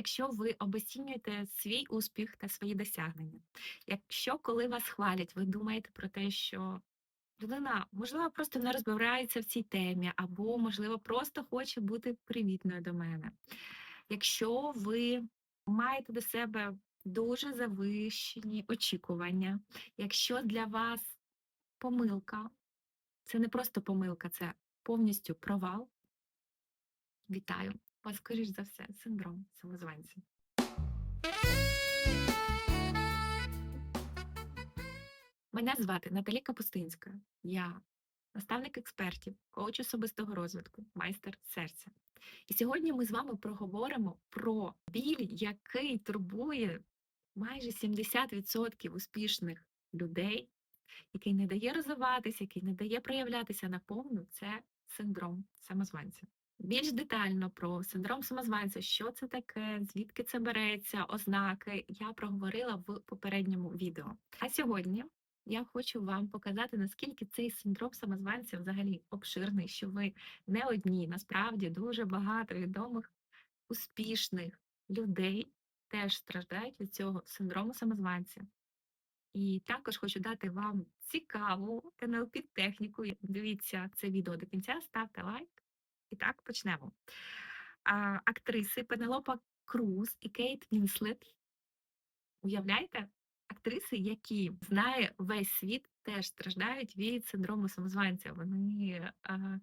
якщо ви обесцінюєте свій успіх та свої досягнення, якщо коли вас хвалять, ви думаєте про те, що людина, можливо, просто не розбирається в цій темі, або, можливо, просто хоче бути привітною до мене. Якщо ви маєте до себе дуже завищені очікування, якщо для вас помилка, це не просто помилка, це повністю провал. Вітаю! Вас, скоріш за все, синдром самозванця. Мене звати Наталі Капустинська. Я наставник експертів, коуч особистого розвитку, майстер серця. І сьогодні ми з вами проговоримо про біль, який турбує майже 70% успішних людей, який не дає розвиватися, який не дає проявлятися наповну, це синдром самозванця. Більш детально про синдром самозванця, що це таке, звідки це береться, ознаки, я проговорила в попередньому відео. А сьогодні я хочу вам показати, наскільки цей синдром самозванця взагалі обширний, що ви не одні, насправді дуже багато відомих, успішних людей теж страждають від цього синдрому самозванця. І також хочу дати вам цікаву НЛП-техніку. Дивіться це відео до кінця, ставте лайк. І так, почнемо. Актриси Пенелопа Круз і Кейт Вінслет. Уявляєте? Актриси, які знає весь світ, теж страждають від синдрому самозванця. Вони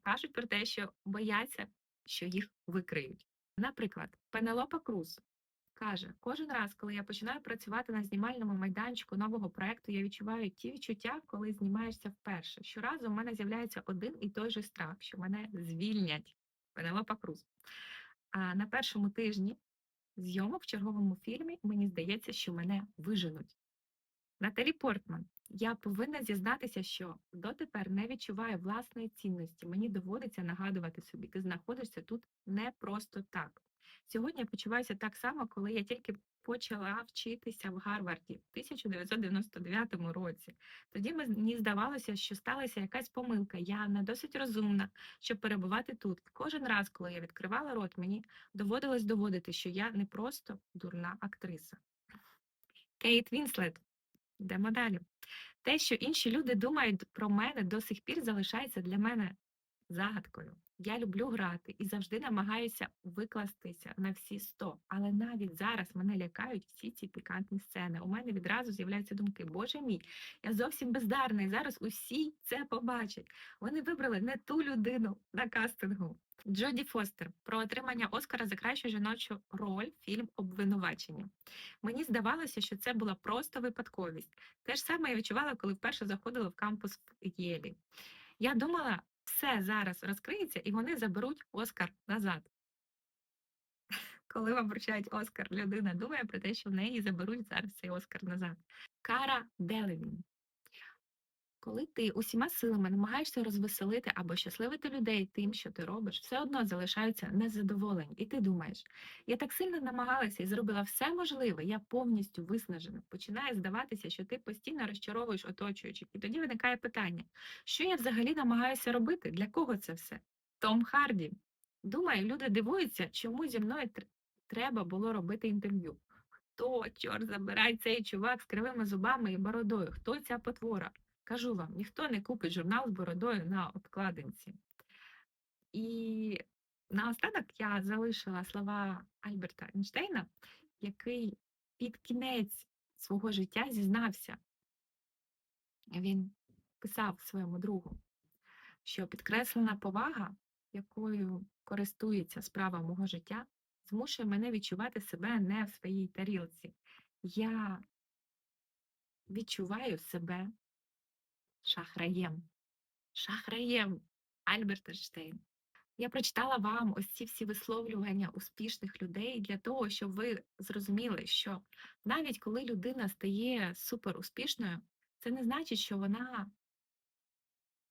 кажуть про те, що бояться, що їх викриють. Наприклад, Пенелопа Круз каже: кожен раз, коли я починаю працювати на знімальному майданчику нового проекту, я відчуваю ті відчуття, коли знімаєшся вперше. Щоразу в мене з'являється один і той же страх, що мене звільнять. Пенелопа Круз. А на першому тижні зйомок в черговому фільмі мені здається, що мене виженуть. Наталі Портман. Я повинна зізнатися, що дотепер не відчуваю власної цінності. Мені доводиться нагадувати собі, ти знаходишся тут не просто так. Сьогодні я почуваюся так само, коли я тільки почала вчитися в Гарварді в 1999 році. Тоді мені здавалося, що сталася якась помилка. Я не досить розумна, щоб перебувати тут. Кожен раз, коли я відкривала рот, мені доводилось доводити, що я не просто дурна актриса. Кейт Вінслет. Йдемо далі. Те, що інші люди думають про мене, до сих пір залишається для мене загадкою. Я люблю грати і завжди намагаюся викластися на всі 100. Але навіть зараз мене лякають всі ці пікантні сцени. У мене відразу з'являються думки: Боже мій, я зовсім бездарна, і зараз усі це побачать. Вони вибрали не ту людину на кастингу. Джоді Фостер про отримання Оскара за кращу жіночу роль фільм Обвинувачення. Мені здавалося, що це була просто випадковість. Те ж саме я відчувала, коли вперше заходила в кампус в Єлі. Я думала, все зараз розкриється, і вони заберуть Оскар назад. Коли вам вручають Оскар, людина думає про те, що в неї заберуть зараз цей Оскар назад. Кара Делевін. Коли ти усіма силами намагаєшся розвеселити або щасливити людей тим, що ти робиш, все одно залишаються незадоволені. І ти думаєш, я так сильно намагалася і зробила все можливе, я повністю виснажена. Починає здаватися, що ти постійно розчаровуєш оточуючих. І тоді виникає питання: що я взагалі намагаюся робити? Для кого це все? Том Харді. Думаю, люди дивуються, чому зі мною треба було робити інтерв'ю. Хто, чорт, забирай цей чувак з кривими зубами і бородою? Хто ця потвора? Кажу вам, ніхто не купить журнал з бородою на обкладинці. І наостанок я залишила слова Альберта Ейнштейна, який під кінець свого життя зізнався. Він писав своєму другу, що підкреслена повага, якою користується справа мого життя, змушує мене відчувати себе не в своїй тарілці. Я відчуваю себе шахраєм. Шахраєм Альберт Ейнштейн. Я прочитала вам ось ці всі висловлювання успішних людей для того, щоб ви зрозуміли, що навіть коли людина стає суперуспішною, це не значить, що вона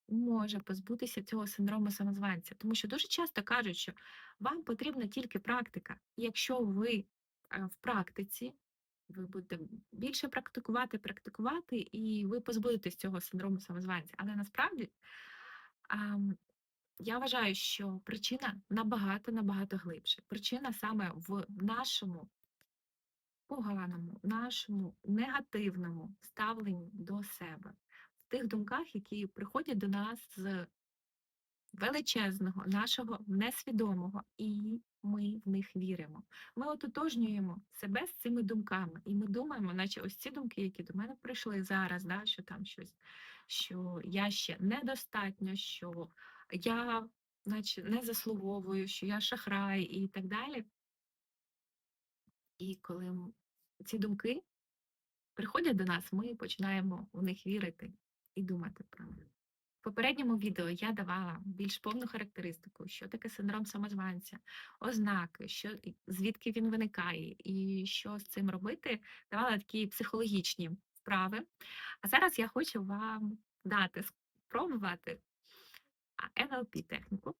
може позбутися цього синдрому самозванця. Тому що дуже часто кажуть, що вам потрібна тільки практика. Якщо ви в практиці ви будете більше практикувати, практикувати, і ви позбудетесь цього синдрому самозванця. Але насправді я вважаю, що причина набагато набагато глибше. Причина саме в нашому поганому, нашому негативному ставленні до себе, в тих думках, які приходять до нас з величезного, нашого несвідомого, і ми в них віримо. Ми ототожнюємо себе з цими думками, і ми думаємо, наче ось ці думки, які до мене прийшли зараз, да, що там щось, що я ще недостатньо, що я наче не заслуговую, що я шахрай і так далі. І коли ці думки приходять до нас, ми починаємо в них вірити і думати про них. Попередньому відео я давала більш повну характеристику, що таке синдром самозванця, ознаки, що, звідки він виникає, і що з цим робити. Давала такі психологічні вправи. А зараз я хочу вам дати спробувати NLP техніку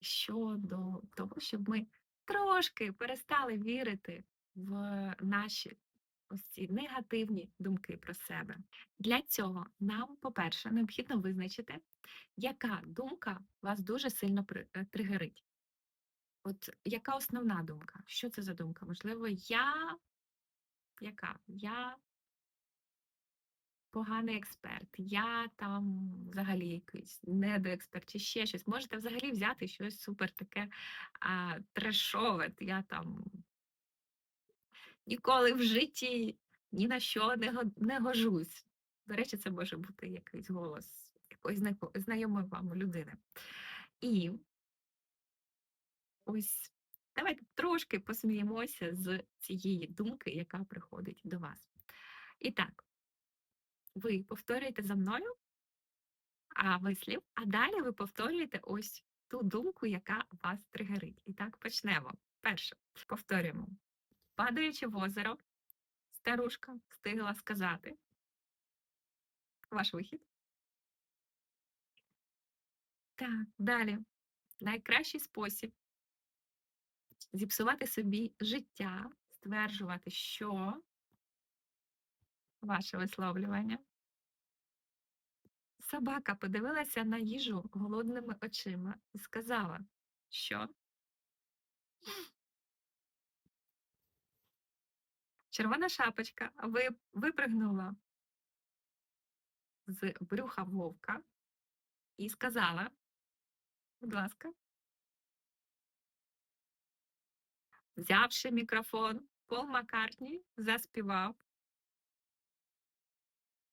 щодо того, щоб ми трошки перестали вірити в наші ось ці негативні думки про себе. Для цього нам, по-перше, необхідно визначити, яка думка вас дуже сильно е, тригерить. От яка основна думка? Що це за думка? Можливо, я яка? Я поганий експерт, я там взагалі якийсь недоексперт чи ще щось. Можете взагалі взяти щось супер таке а, трешове. Я там ніколи в житті ні на що не, го- не гожусь. До речі, це може бути якийсь голос якоїсь знайомої вам людини. І ось давайте трошки посміємося з цієї думки, яка приходить до вас. І так, ви повторюєте за мною а вислів, а далі ви повторюєте ось ту думку, яка вас тригерить. І так почнемо. Перше, повторюємо. Падаючи в озеро, старушка встигла сказати. Ваш вихід. Так, далі. Найкращий спосіб зіпсувати собі життя, стверджувати, що ваше висловлювання. Собака подивилася на їжу голодними очима і сказала, що червона шапочка випригнула з брюха вовка і сказала, будь ласка, взявши мікрофон, Пол Маккартні заспівав.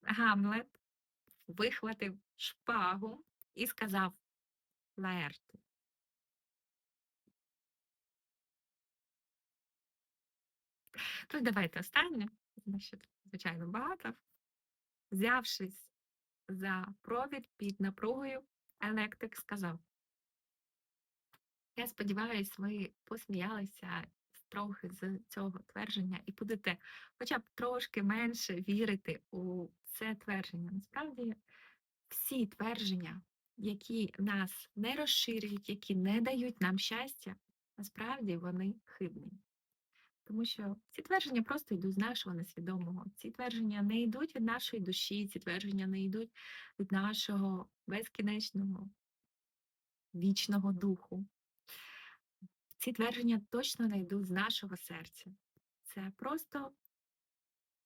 Гамлет вихватив шпагу і сказав Лаерти. Ну, давайте останнє, тому що звичайно, багато. Взявшись за провід під напругою, електрик сказав. Я сподіваюся, ви посміялися трохи з цього твердження і будете хоча б трошки менше вірити у це твердження. Насправді, всі твердження, які нас не розширюють, які не дають нам щастя, насправді вони хибні. Тому що ці твердження просто йдуть з нашого несвідомого. Ці твердження не йдуть від нашої душі, ці твердження не йдуть від нашого безкінечного вічного духу. Ці твердження точно не йдуть з нашого серця. Це просто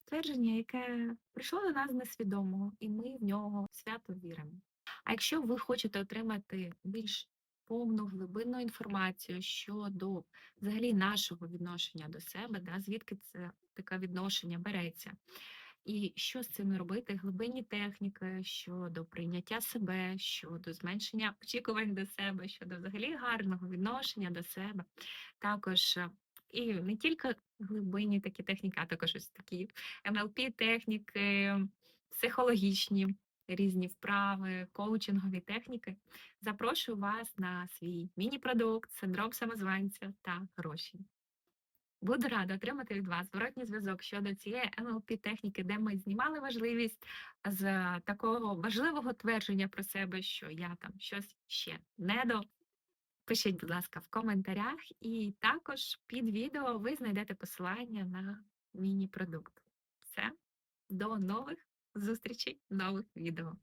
твердження, яке прийшло до нас несвідомого, і ми в нього свято віримо. А якщо ви хочете отримати більш повну глибинну інформацію щодо взагалі нашого відношення до себе, да, звідки це таке відношення береться, і що з цим робити, глибинні техніки щодо прийняття себе, щодо зменшення очікувань до себе, щодо взагалі гарного відношення до себе, також е, і не тільки глибинні такі техніки, а також ось такі НЛП техніки, психологічні різні вправи, коучингові техніки. Запрошую вас на свій міні-продукт, синдром самозванця та гроші. Буду рада отримати від вас зворотній зв'язок щодо цієї NLP техніки, де ми знімали важливість з такого важливого твердження про себе, що я там щось ще не до. Пишіть, будь ласка, в коментарях, і також під відео ви знайдете посилання на міні-продукт. Все, до нових зустрічей, нових відео.